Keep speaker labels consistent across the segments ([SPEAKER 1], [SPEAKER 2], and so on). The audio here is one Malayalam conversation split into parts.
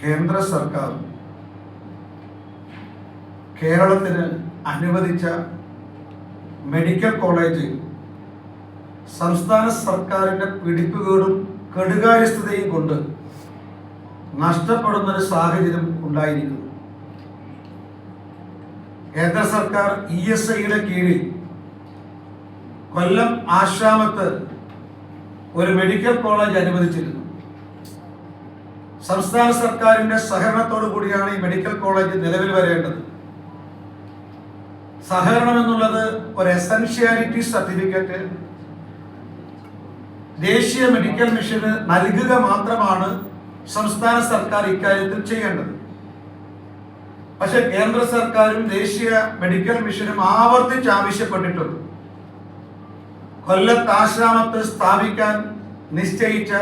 [SPEAKER 1] കേന്ദ്ര സർക്കാർ കേരളത്തിന് അനുവദിച്ച മെഡിക്കൽ കോളേജ് സംസ്ഥാന സർക്കാരിന്റെ പിടിപ്പുകേടും കെടുകാര്യസ്ഥതയും കൊണ്ട് നഷ്ടപ്പെടുന്ന ഒരു സാഹചര്യം ഉണ്ടായിരിക്കുന്നു. കേന്ദ്ര സർക്കാർ ഇ എസ് ഐയുടെ കീഴിൽ കൊല്ലം ആശ്രാമത്ത് ഒരു മെഡിക്കൽ കോളേജ് അനുവദിച്ചിരുന്നു. സംസ്ഥാന സർക്കാരിന്റെ സഹകരണത്തോടു കൂടിയാണ് ഈ മെഡിക്കൽ കോളേജ് നിലവിൽ വരേണ്ടത്. സഹകരണം എന്നുള്ളത് ഒരു എസൻഷ്യാലിറ്റി സർട്ടിഫിക്കറ്റ് ദേശീയ മെഡിക്കൽ മിഷന് നൽകുക മാത്രമാണ് സംസ്ഥാന സർക്കാർ ഇക്കാര്യത്തിൽ ചെയ്യേണ്ടത്. പക്ഷെ കേന്ദ്ര സർക്കാരും ദേശീയ മെഡിക്കൽ മിഷനും ആവർത്തിച്ച് ആവശ്യപ്പെട്ടിട്ടുണ്ട്. കൊല്ലത്ത് ആശ്രാമത്ത് സ്ഥാപിക്കാൻ നിശ്ചയിച്ച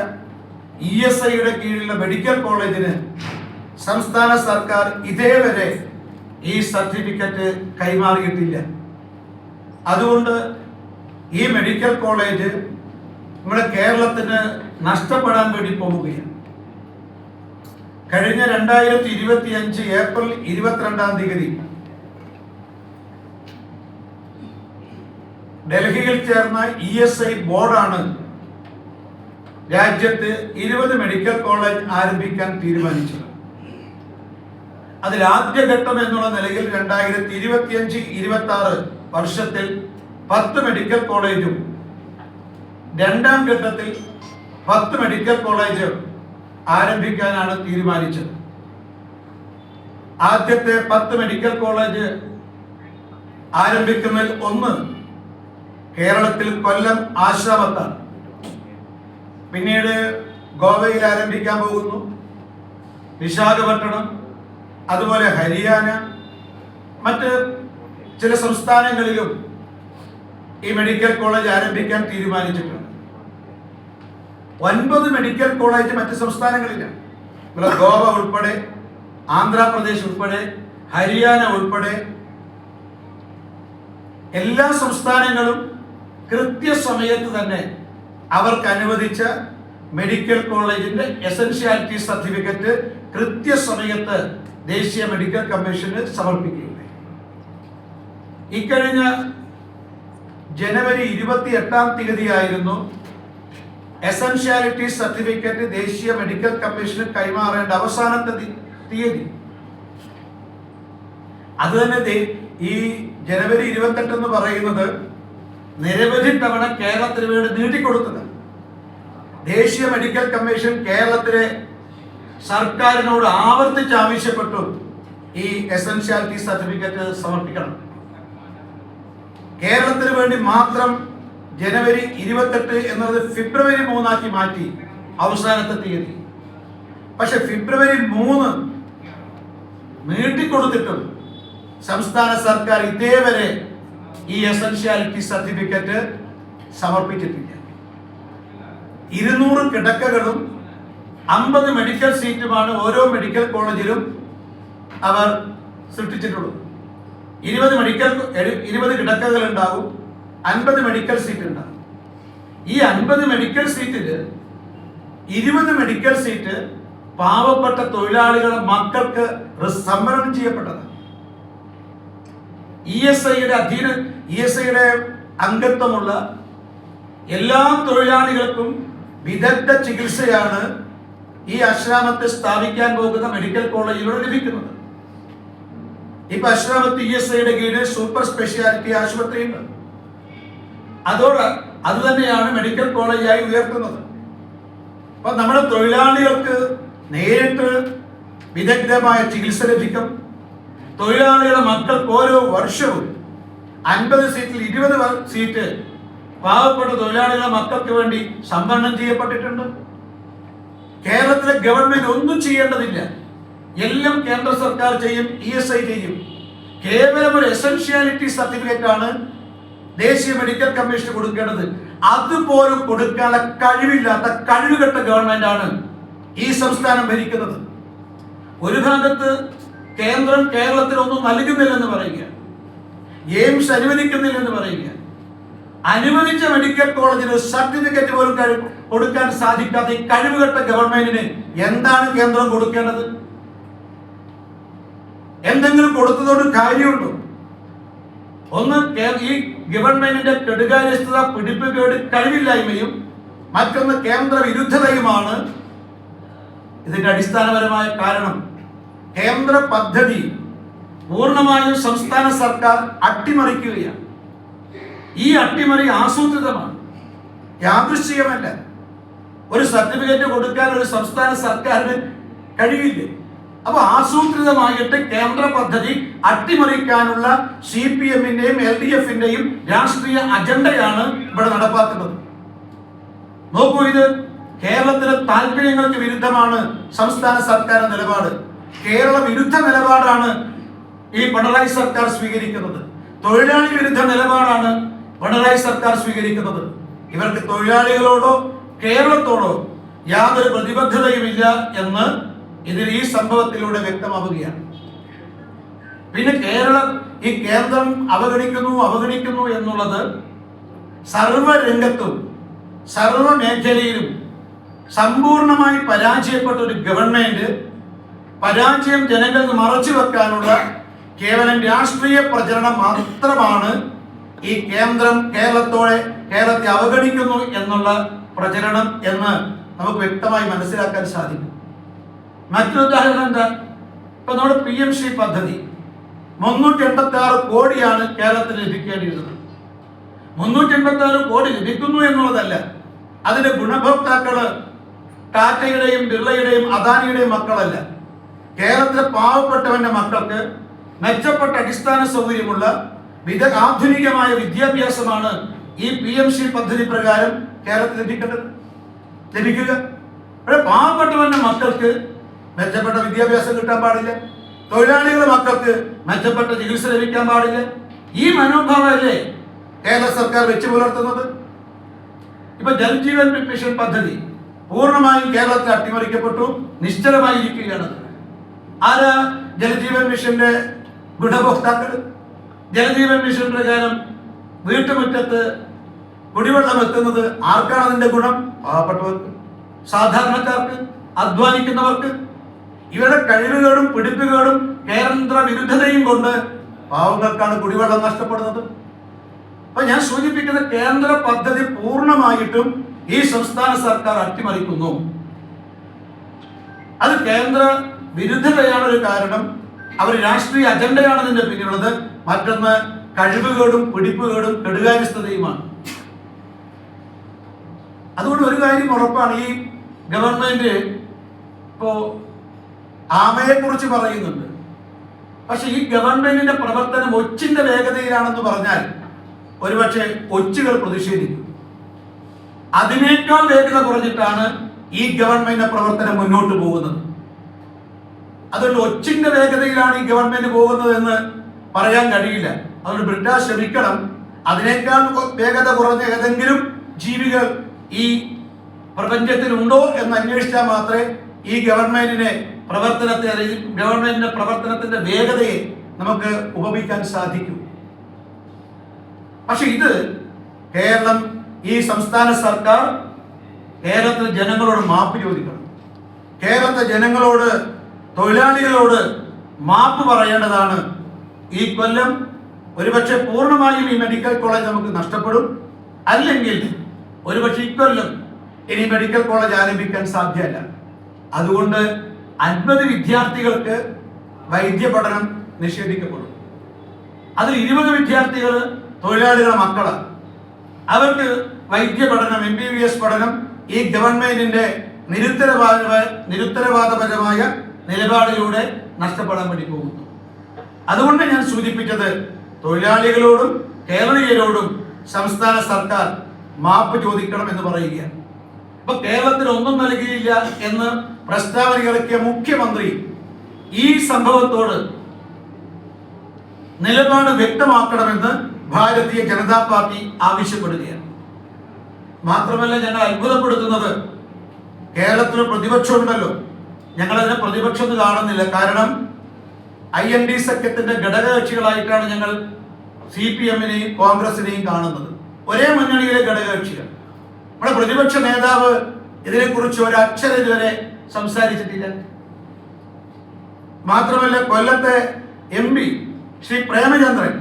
[SPEAKER 1] ഇ എസ് ഐയുടെ കീഴിലുള്ള മെഡിക്കൽ കോളേജിന് സംസ്ഥാന സർക്കാർ ഇതേവരെ ഈ സർട്ടിഫിക്കറ്റ് കൈമാറിയിട്ടില്ല. അതുകൊണ്ട് ഈ മെഡിക്കൽ കോളേജ് നമ്മുടെ കേരളത്തിന് നഷ്ടപ്പെടാൻ വേണ്ടി പോവുകയാണ്. കഴിഞ്ഞ രണ്ടായിരത്തി ഇരുപത്തി അഞ്ച് ഏപ്രിൽ ഇരുപത്തിരണ്ടാം തീയതി ഡൽഹിയിൽ ചേർന്ന ഇ എസ് ഐ ബോർഡാണ് രാജ്യത്ത് ഇരുപത് മെഡിക്കൽ കോളേജ് ആരംഭിക്കാൻ തീരുമാനിച്ചത്. അതിൽ ആദ്യഘട്ടം എന്നുള്ള നിലയിൽ രണ്ടായിരത്തി ഇരുപത്തിയഞ്ച് ഇരുപത്തി ആറ് വർഷത്തിൽ പത്ത് മെഡിക്കൽ കോളേജും രണ്ടാം ഘട്ടത്തിൽ പത്ത് മെഡിക്കൽ കോളേജ് ആരംഭിക്കാനാണ് തീരുമാനിച്ചത്. ആദ്യത്തെ പത്ത് മെഡിക്കൽ കോളേജ് ആരംഭിക്കുന്നതിൽ ഒന്ന് കേരളത്തിൽ കൊല്ലം ആശ്രാമത്താണ്. പിന്നീട് ഗോവയിൽ ആരംഭിക്കാൻ പോകുന്നു. വിശാഖപട്ടണം അതുപോലെ ഹരിയാന മറ്റ് ചില സംസ്ഥാനങ്ങളിലും ഈ മെഡിക്കൽ കോളേജ് ആരംഭിക്കാൻ തീരുമാനിച്ചിട്ടുണ്ട്. ഒൻപത് മെഡിക്കൽ കോളേജ് മറ്റ് സംസ്ഥാനങ്ങളിലാണ് ഇവിടെ ഗോവ ഉൾപ്പെടെ ആന്ധ്രാപ്രദേശ് ഉൾപ്പെടെ ഹരിയാന ഉൾപ്പെടെ എല്ലാ സംസ്ഥാനങ്ങളും കൃത്യസമയത്ത് തന്നെ അവർക്ക് അനുവദിച്ച മെഡിക്കൽ കോളേജിന്റെ എസൻഷ്യാലിറ്റി സർട്ടിഫിക്കറ്റ് കൃത്യസമയത്ത് ദേശീയ മെഡിക്കൽ കമ്മീഷന് സമർപ്പിക്കുകയുണ്ടായി. ഇക്കഴിഞ്ഞ ജനുവരി ഇരുപത്തി എട്ടാം തീയതിയായിരുന്നു എസൻഷ്യാലിറ്റി സർട്ടിഫിക്കറ്റ് ദേശീയ മെഡിക്കൽ കമ്മീഷന് കൈമാറേണ്ട അവസാനത്തെ തീയതി. അത് തന്നെ ഈ ജനുവരി ഇരുപത്തെട്ട് എന്ന് പറയുന്നത് നിരവധി തവണ കേരളത്തിന് വേണ്ടി നീട്ടിക്കൊടുത്തത് ദേശീയ മെഡിക്കൽ കമ്മീഷൻ കേരളത്തിലെ സർക്കാരിനോട് ആവർത്തിച്ച് ആവശ്യപ്പെട്ടു ഈ എസൻഷ്യാലിറ്റി സർട്ടിഫിക്കറ്റ് സമർപ്പിക്കണം. കേരളത്തിന് വേണ്ടി മാത്രം ജനുവരി ഇരുപത്തെട്ട് എന്നത് ഫെബ്രുവരി മൂന്നാക്കി മാറ്റി അവസാനത്തെ തീയതി. പക്ഷെ ഫെബ്രുവരി മൂന്ന് നീട്ടിക്കൊടുത്തിട്ടും സംസ്ഥാന സർക്കാർ ഇതേവരെ ഈ എസൻഷ്യാലിറ്റി സർട്ടിഫിക്കറ്റ് സമർപ്പിച്ചിട്ടില്ല. ഇരുന്നൂറ് കിടക്കകളും അമ്പത് മെഡിക്കൽ സീറ്റുമാണ് ഓരോ മെഡിക്കൽ കോളേജിലും അവർ സൃഷ്ടിച്ചിട്ടുള്ളത്. ഇരുപത് മെഡിക്കൽ ഇരുപത് കിടക്കകൾ ഉണ്ടാകും അൻപത് മെഡിക്കൽ സീറ്റ് ഉണ്ടാകും ഈ അൻപത് മെഡിക്കൽ സീറ്റിൽ ഇരുപത് മെഡിക്കൽ സീറ്റ് പാവപ്പെട്ട തൊഴിലാളികളുടെ മക്കൾക്ക് സംവരണം ചെയ്യപ്പെട്ടത് ഇ എസ് ഐയുടെ അധീന ഇ എസ് ഐയുടെ അംഗത്വമുള്ള എല്ലാ തൊഴിലാളികൾക്കും വിദഗ്ധ ചികിത്സയാണ് ഈ ആശ്രാമത്തെ സ്ഥാപിക്കാൻ പോകുന്ന മെഡിക്കൽ കോളേജിലൂടെ ലഭിക്കുന്നത്. ഇപ്പൊ അശ്രാമത്ത് ഇ എസ് ഐയുടെ കീഴിൽ സൂപ്പർ സ്പെഷ്യാലിറ്റി ആശുപത്രിയുണ്ട് അതോട് അത് തന്നെയാണ് മെഡിക്കൽ കോളേജായി ഉയർത്തുന്നത്. അപ്പൊ നമ്മുടെ തൊഴിലാളികൾക്ക് നേരിട്ട് വിദഗ്ധമായ ചികിത്സ ലഭിക്കും. തൊഴിലാളികളുടെ മക്കൾക്ക് ഓരോ വർഷവും അൻപത് സീറ്റിൽ ഇരുപത് സീറ്റ് പാവപ്പെട്ട തൊഴിലാളികളെ മക്കൾക്ക് വേണ്ടി സംവരണം ചെയ്യപ്പെട്ടിട്ടുണ്ട്. കേരളത്തിലെ ഗവൺമെന്റ് ഒന്നും ചെയ്യേണ്ടതില്ല. എല്ലാം കേന്ദ്ര സർക്കാർ ചെയ്യും ഇ എസ് ഐ ചെയ്യും. കേവലം ഒരു എസൻഷ്യാലിറ്റി സർട്ടിഫിക്കറ്റ് ആണ് ദേശീയ മെഡിക്കൽ കമ്മീഷന് കൊടുക്കേണ്ടത്. അതുപോലും കൊടുക്കാനുള്ള കഴിവില്ലാത്ത കഴിവുകെട്ട ഗവൺമെന്റ് ആണ് ഈ സംസ്ഥാനം ഭരിക്കുന്നത്. ഒരു ഭാഗത്ത് കേന്ദ്രം കേരളത്തിൽ ഒന്നും നൽകുന്നില്ലെന്ന് പറയുക എയിംസ് അനുവദിക്കുന്നില്ലെന്ന് പറയുക അനുവദിച്ച മെഡിക്കൽ കോളേജിന് സർട്ടിഫിക്കറ്റ് പോലും കൊടുക്കാൻ സാധിക്കാത്ത ഈ കഴിവുകെട്ട ഗവൺമെന്റിന് എന്താണ് കേന്ദ്രം കൊടുക്കേണ്ടത്? എന്തെങ്കിലും കൊടുത്തതോട് കാര്യമുണ്ടോ? ഒന്ന് ഈ ഗവൺമെന്റിന്റെ കെടുകാര്യസ്ഥത പിടിപ്പുകേട് കഴിവില്ലായ്മയും മറ്റൊന്ന് കേന്ദ്ര വിരുദ്ധതയുമാണ്. ഇതിന്റെ അടിസ്ഥാനപരമായ കാരണം കേന്ദ്ര പദ്ധതി പൂർണമായും സംസ്ഥാന സർക്കാർ അട്ടിമറിക്കുകയാണ്. ഈ അട്ടിമറി ആസൂത്രിതമാണ്. യാദൃശ്ചികമല്ല. ഒരു സർട്ടിഫിക്കറ്റ് കൊടുക്കാൻ ഒരു സംസ്ഥാന സർക്കാരിന് കഴിയില്ല? അപ്പൊ ആസൂത്രിതമായിട്ട് കേന്ദ്ര പദ്ധതി അട്ടിമറിക്കാനുള്ള സി പി എമ്മിന്റെയും എൽ ഡി എഫിന്റെയും രാഷ്ട്രീയ അജണ്ടയാണ് ഇവിടെ നടപ്പാക്കുന്നത്. നോക്കൂ ഇത് കേരളത്തിലെ താല്പര്യങ്ങൾക്ക് വിരുദ്ധമാണ് സംസ്ഥാന സർക്കാർ നിലപാട്. കേരള വിരുദ്ധ നിലപാടാണ് ഈ പിണറായി സർക്കാർ സ്വീകരിക്കുന്നത്. തൊഴിലാളി വിരുദ്ധ നിലപാടാണ് പിണറായി സർക്കാർ സ്വീകരിക്കുന്നത്. ഇവർക്ക് തൊഴിലാളികളോടോ കേരളത്തോടോ യാതൊരു പ്രതിബദ്ധതയുമില്ല എന്ന് ഇതിൽ ഈ സംഭവത്തിലൂടെ വ്യക്തമാവുകയാണ്. പിന്നെ കേരളം ഈ കേന്ദ്രം അവഗണിക്കുന്നു അവഗണിക്കുന്നു എന്നുള്ളത് സർവരംഗത്തും സർവ മേഖലയിലും സമ്പൂർണമായി പരാജയപ്പെട്ട ഒരു ഗവൺമെന്റ് പരാജയം ജനങ്ങൾക്ക് മറച്ചു വെക്കാനുള്ള കേവലം രാഷ്ട്രീയ പ്രചരണം മാത്രമാണ് ഈ കേന്ദ്രം കേരളത്തോടെ കേരളത്തെ അവഗണിക്കുന്നു എന്നുള്ള പ്രചരണം എന്ന് നമുക്ക് വ്യക്തമായി മനസ്സിലാക്കാൻ സാധിക്കും. മറ്റൊരു ഉദാഹരണം എന്താ? ഇപ്പൊ നമ്മുടെ പി എം ശ്രീ പദ്ധതി മുന്നൂറ്റി എൺപത്തി ആറ് കോടിയാണ് കേരളത്തിന് ലഭിക്കേണ്ടിയിരുന്നത്. മുന്നൂറ്റി എൺപത്തി ആറ് കോടി ലഭിക്കുന്നു എന്നുള്ളതല്ല അതിന്റെ ഗുണഭോക്താക്കൾ ടാറ്റയുടെയും ബിർളയുടെയും അദാനിയുടെയും മക്കളല്ല. കേരളത്തിലെ പാവപ്പെട്ടവന്റെ മക്കൾക്ക് മെച്ചപ്പെട്ട അടിസ്ഥാന സൗകര്യമുള്ള വിദ ആധുനികമായ വിദ്യാഭ്യാസമാണ് ഈ പി എം സി പദ്ധതി പ്രകാരം കേരളത്തിൽ ലഭിക്കേണ്ടത്. ലഭിക്കുക. പാവപ്പെട്ടവന്റെ മക്കൾക്ക് മെച്ചപ്പെട്ട വിദ്യാഭ്യാസം കിട്ടാൻ പാടില്ല. തൊഴിലാളികളുടെ മക്കൾക്ക് മെച്ചപ്പെട്ട ചികിത്സ ലഭിക്കാൻ പാടില്ല. ഈ മനോഭാവമല്ലേ കേരള സർക്കാർ വെച്ചു പുലർത്തുന്നത്? ഇപ്പൊ ജൽജീവൻ മിഷൻ പദ്ധതി പൂർണമായും കേരളത്തിൽ അട്ടിമറിക്കപ്പെട്ടു നിശ്ചലമായിരിക്കുകയാണ്. ആരാ ജലജീവൻ മിഷന്റെ ഗുണഭോക്താക്കൾ? ജലജീവൻ മിഷൻ പ്രകാരം വീട്ടുമുറ്റത്ത് കുടിവെള്ളം എത്തുന്നത് ആർക്കാണ് അതിന്റെ ഗുണം? പാവപ്പെട്ടവർക്ക്. സാധാരണക്കാർക്ക് അധ്വാനിക്കുന്നവർക്ക്. ഇവരുടെ കഴിവുകളും പിടിപ്പുകളും കേന്ദ്ര വിരുദ്ധതയും കൊണ്ട് പാവങ്ങൾക്കാണ് കുടിവെള്ളം നഷ്ടപ്പെടുന്നത്. അപ്പൊ ഞാൻ സൂചിപ്പിക്കുന്ന കേന്ദ്ര പദ്ധതി പൂർണമായിട്ടും ഈ സംസ്ഥാന സർക്കാർ അട്ടിമറിക്കുന്നു. അത് കേന്ദ്ര വിരുദ്ധതയാണ് ഒരു കാരണം. അവർ രാഷ്ട്രീയ അജണ്ടയാണ് ഇതിന്റെ പിന്നിലുള്ളത്. മറ്റൊന്ന് കഴിവുകേടും പിടിപ്പുകേടും കെടുകാര്യസ്ഥതയുമാണ്. അതുകൊണ്ട് ഒരു കാര്യം ഉറപ്പാണ് ഈ ഗവൺമെന്റ് ഇപ്പോ ആമയെ കുറിച്ച് പറയുന്നുണ്ട്. പക്ഷെ ഈ ഗവൺമെന്റിന്റെ പ്രവർത്തനം ഒച്ചിന്റെ വേഗതയിലാണെന്ന് പറഞ്ഞാൽ ഒരുപക്ഷെ ഒച്ചുകൾ പ്രതിഷേധിക്കും. അതിനേക്കാൾ വേഗത കുറഞ്ഞിട്ടാണ് ഈ ഗവൺമെന്റിന്റെ പ്രവർത്തനം മുന്നോട്ട് പോകുന്നത്. അതുകൊണ്ട് ഒച്ചിന്റെ വേഗതയിലാണ് ഈ ഗവൺമെന്റ് പോകുന്നത് എന്ന് പറയാൻ കഴിയില്ല. അതുകൊണ്ട് ബ്രിട്ട ശ്രമിക്കണം അതിനേക്കാൾ വേഗത കുറഞ്ഞ ഏതെങ്കിലും ജീവികൾ ഈ പ്രപഞ്ചത്തിൽ ഉണ്ടോ എന്ന് അന്വേഷിച്ചാൽ മാത്രമേ ഈ ഗവൺമെന്റിനെ പ്രവർത്തനത്തെ അല്ലെങ്കിൽ ഗവൺമെന്റിന്റെ പ്രവർത്തനത്തിന്റെ വേഗതയെ നമുക്ക് ഉപമിക്കാൻ സാധിക്കൂ. പക്ഷെ ഇത് കേരളം ഈ സംസ്ഥാന സർക്കാർ കേരളത്തിലെ ജനങ്ങളോട് മാപ്പ് ചോദിക്കണം. കേരളത്തിലെ ജനങ്ങളോട് തൊഴിലാളികളോട് മാപ്പ് പറയേണ്ടതാണ്. ഈ കൊല്ലം ഒരുപക്ഷെ പൂർണമായും ഈ മെഡിക്കൽ കോളേജ് നമുക്ക് നഷ്ടപ്പെടും. അല്ലെങ്കിൽ ഒരുപക്ഷെ ഇക്കൊല്ലം ഇനി മെഡിക്കൽ കോളേജ് ആരംഭിക്കാൻ സാധ്യമല്ല. അതുകൊണ്ട് അൻപത് വിദ്യാർത്ഥികൾക്ക് വൈദ്യ പഠനം നിഷേധിക്കപ്പെടും. അതിൽ ഇരുപത് വിദ്യാർത്ഥികൾ തൊഴിലാളികളുടെ മക്കളാണ്. അവർക്ക് വൈദ്യ പഠനം എം ബി ബി എസ് പഠനം ഈ ഗവൺമെന്റിന്റെ നിരുത്തരവാദ നിരുത്തരവാദപരമായ നിലപാടിലൂടെ നഷ്ടപ്പെടാൻ വേണ്ടി പോകുന്നു. അതുകൊണ്ട് ഞാൻ സൂചിപ്പിച്ചത് തൊഴിലാളികളോടും കേരളീയരോടും സംസ്ഥാന സർക്കാർ മാപ്പ് ചോദിക്കണം എന്ന് പറയുകയാണ്. ഇപ്പൊ കേരളത്തിന് ഒന്നും നൽകിയില്ല എന്ന് പ്രസ്താവന ഇറക്കിയ മുഖ്യമന്ത്രി ഈ സംഭവത്തോട് നിലപാട് വ്യക്തമാക്കണമെന്ന് ഭാരതീയ ജനതാ പാർട്ടി ആവശ്യപ്പെടുകയാണ്. മാത്രമല്ല ഞങ്ങൾ അത്ഭുതപ്പെടുത്തുന്നത് കേരളത്തിൽ പ്രതിപക്ഷമുണ്ടല്ലോ ഞങ്ങൾ അതിനെ പ്രതിപക്ഷം കാണുന്നില്ല. കാരണം ഐ എൻ ഡി സഖ്യത്തിന്റെ ഘടകകക്ഷികളായിട്ടാണ് ഞങ്ങൾ സി പി എമ്മിനെയും കോൺഗ്രസിനെയും കാണുന്നത്. ഒരേ മുന്നണിയിലെ ഘടകകക്ഷികൾ. നമ്മുടെ പ്രതിപക്ഷ നേതാവ് ഇതിനെക്കുറിച്ച് ഒരു അക്ഷരം ഇതുവരെ സംസാരിച്ചിട്ടില്ല. മാത്രമല്ല കൊല്ലത്തെ എം പി ശ്രീ പ്രേമചന്ദ്രൻ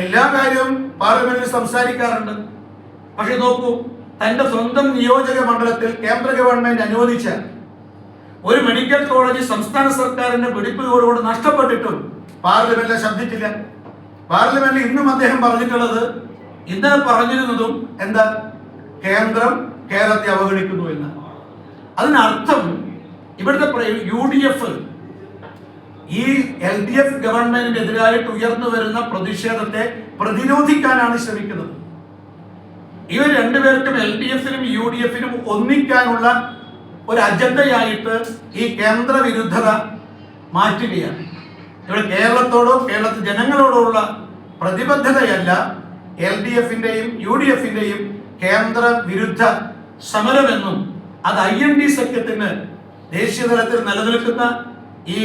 [SPEAKER 1] എല്ലാ കാര്യവും പാർലമെന്റിൽ സംസാരിക്കാറുണ്ട്. പക്ഷെ നോക്കൂ തന്റെ സ്വന്തം നിയോജക മണ്ഡലത്തിൽ കേന്ദ്ര ഗവൺമെന്റ് അനുവദിച്ച ഒരു മെഡിക്കൽ കോളേജ് സംസ്ഥാന സർക്കാരിന്റെ പിടിപ്പുകളോട് നഷ്ടപ്പെട്ടിട്ടും പാർലമെന്റിൽ ശബ്ദിച്ചില്ല. പാർലമെന്റിൽ ഇന്നും അദ്ദേഹം പറഞ്ഞിട്ടുള്ളത് ഇന്നലെ പറഞ്ഞിരുന്നതും എന്താ? കേന്ദ്രം കേരളത്തെ അവഗണിക്കുന്നു എന്ന്. അതിനർത്ഥം ഇവിടുത്തെ യു ഡി എഫ് ഈ എൽ ഡി എഫ് ഗവൺമെന്റിനെതിരായിട്ട് ഉയർന്നു വരുന്ന പ്രതിഷേധത്തെ പ്രതിരോധിക്കാനാണ് ശ്രമിക്കുന്നത്. ഇവർ രണ്ടുപേർക്കും എൽ ഡി എഫിനും യു ഡി എഫിനും ഒന്നിക്കാനുള്ള ഒരു അജണ്ടയായിട്ട് ഈ കേന്ദ്ര വിരുദ്ധത മാറ്റുകയാണ്. ഇവിടെ കേരളത്തോടോ കേരളത്തിൽ ജനങ്ങളോടോ ഉള്ള പ്രതിബദ്ധതയല്ല എൽ ഡി എഫിന്റെയും യു ഡി എഫിന്റെയും കേന്ദ്ര വിരുദ്ധ സമരമെന്നും അത് ഐ എൻ ഡി സഖ്യത്തിന് ദേശീയ തലത്തിൽ നിലനിൽക്കുന്ന ഈ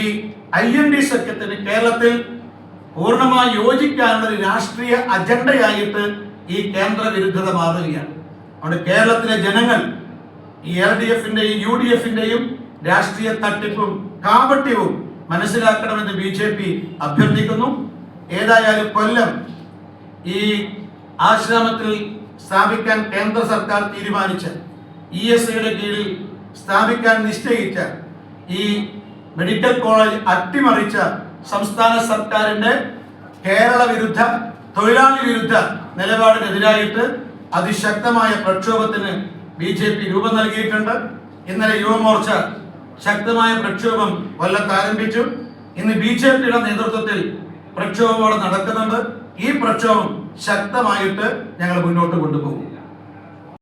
[SPEAKER 1] ഐ എൻ ഡി സഖ്യത്തിന് കേരളത്തിൽ പൂർണമായി യോജിക്കാനുള്ള രാഷ്ട്രീയ അജണ്ടയായിട്ട് ഈ കേന്ദ്ര വിരുദ്ധത മാറുകയാണ്. അതുകൊണ്ട് കേരളത്തിലെ ജനങ്ങൾ ഈ എൽ ഡി എഫിന്റെയും യു ഡി എഫിന്റെയും രാഷ്ട്രീയ തട്ടിപ്പും കാപട്യവും മനസ്സിലാക്കണമെന്ന് ബി ജെ പി അഭ്യർത്ഥിക്കുന്നു. ഏതായാലും കൊല്ലം ഈ ആശ്രമത്തിൽ സ്ഥാപിക്കാൻ കേന്ദ്ര സർക്കാർ തീരുമാനിച്ച ഇ എസ് ഐയുടെ കീഴിൽ സ്ഥാപിക്കാൻ നിശ്ചയിച്ച ഈ മെഡിക്കൽ കോളേജ് അട്ടിമറിച്ച സംസ്ഥാന സർക്കാരിന്റെ കേരള വിരുദ്ധ തൊഴിലാളി വിരുദ്ധ നിലപാടിനെതിരായിട്ട് അതിശക്തമായ പ്രക്ഷോഭത്തിന് ബി ജെ പി രൂപം നൽകിയിട്ടുണ്ട്. ഇന്നലെ യുവമോർച്ച ശക്തമായ പ്രക്ഷോഭം കൊല്ലത്ത് ആരംഭിച്ചു. ഇന്ന് ബി ജെ പിയുടെ നേതൃത്വത്തിൽ പ്രക്ഷോഭം അവിടെ നടക്കുന്നുണ്ട്. ഈ പ്രക്ഷോഭം ശക്തമായിട്ട് ഞങ്ങൾ മുന്നോട്ട് കൊണ്ടുപോകും.